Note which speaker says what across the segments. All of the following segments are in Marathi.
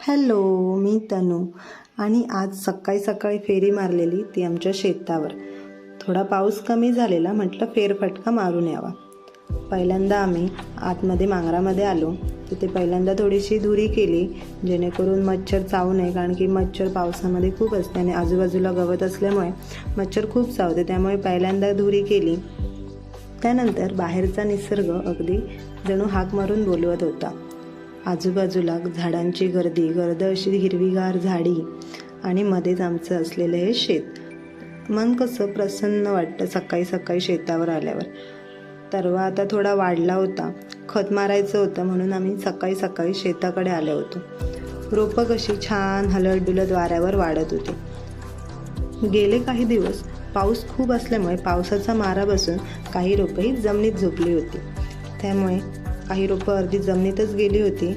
Speaker 1: हॅलो मी तनू. आणि आज सकाळी सकाळी फेरी मारलेली ती आमच्या शेतावर. थोडा पाऊस कमी झालेला म्हटलं फेरफटका मारून यावा. पहिल्यांदा आम्ही आतमध्ये मांगरामध्ये आलो. तिथे पहिल्यांदा थोडीशी धुरी केली जेणेकरून मच्छर चावू नये कारण की मच्छर पावसामध्ये खूप असते आणि आजूबाजूला गवत असल्यामुळे मच्छर खूप चावते. त्यामुळे पहिल्यांदा धुरी केली. त्यानंतर बाहेरचा निसर्ग अगदी जणू हाक मारून बोलवत होता. आजूबाजूला झाडांची गर्दी गर्द अशी हिरवीगार झाडी आणि मध्येच आमचं असलेलं हे शेत. मन कसं प्रसन्न वाटतं सकाळी सकाळी शेतावर आल्यावर. तरवा आता थोडा वाढला होता. खत मारायचं होतं म्हणून आम्ही सकाळी सकाळी शेताकडे आलो होतो. रोपं कशी छान हलत डुलत वाऱ्यावर वाढत होती. गेले काही दिवस पाऊस खूप असल्यामुळे पावसाचा मारा बसून काही रोपंही जमिनीत झोपली होती. त्यामुळे काही रोपं अर्धी जमिनीतच गेली होती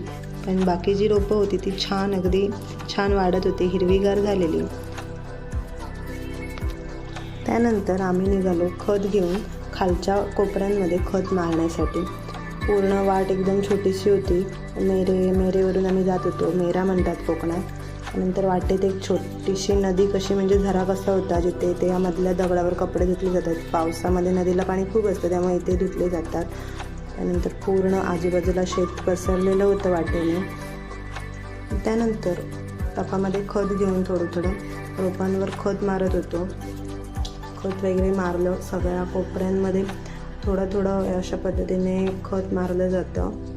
Speaker 1: पण बाकी जी रोपं होती ती छान अगदी छान वाढत होती हिरवीगार झालेली. त्यानंतर आम्ही निघालो खत घेऊन खालच्या कोपऱ्यांमध्ये खत मारण्यासाठी. पूर्ण वाट एकदम छोटीशी होती. मेरे मेरेवरून आम्ही जात होतो. मेरा म्हणतात कोकणात. नंतर वाटेत एक छोटीशी नदी कशी म्हणजे झरा कसा होता जिथे ते मधल्या दगडावर कपडे धुतले जातात. पावसामध्ये नदीला पाणी खूप असतं त्यामुळे इथे धुतले जातात. त्यानंतर पूर्ण आजूबाजूला शेत पसरलेलं होतं वाटेने. त्यानंतर टपामध्ये खत घेऊन थोडं थोडं रोपांवर खत मारत होतो. खत वगैरे मारलं सगळ्या कोपऱ्यांमध्ये थोडं थोडं अशा पद्धतीने खत मारलं जातं.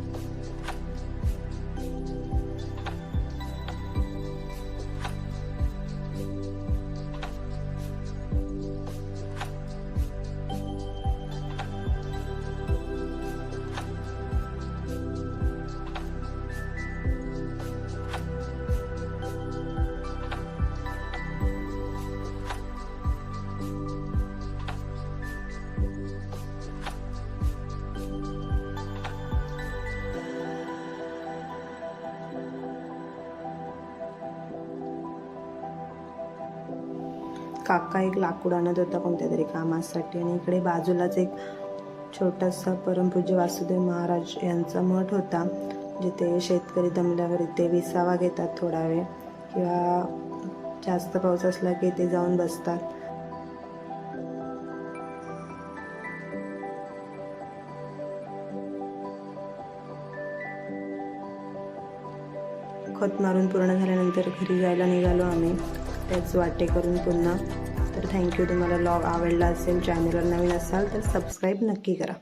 Speaker 1: काका एक लाकूड आणत होता कोणत्या तरी कामासाठी आणि इकडे बाजूलाच एक छोटासा परमपूज्य वासुदेव महाराज यांचा मठ होता जिथे शेतकरी दमल्यावर इथे विसावा घेतात थोडा वेळ किंवा जास्त पाऊस असला की इथे जाऊन बसतात. खत मारून पूर्ण झाल्यानंतर घरी जायला निघालो आम्ही. त्याच वाटे करून पुन्हा. तर थँक्यू तुम्हाला लॉग आवडला असेल चॅनलवर नवीन असाल तर सबस्क्राईब नक्की करा.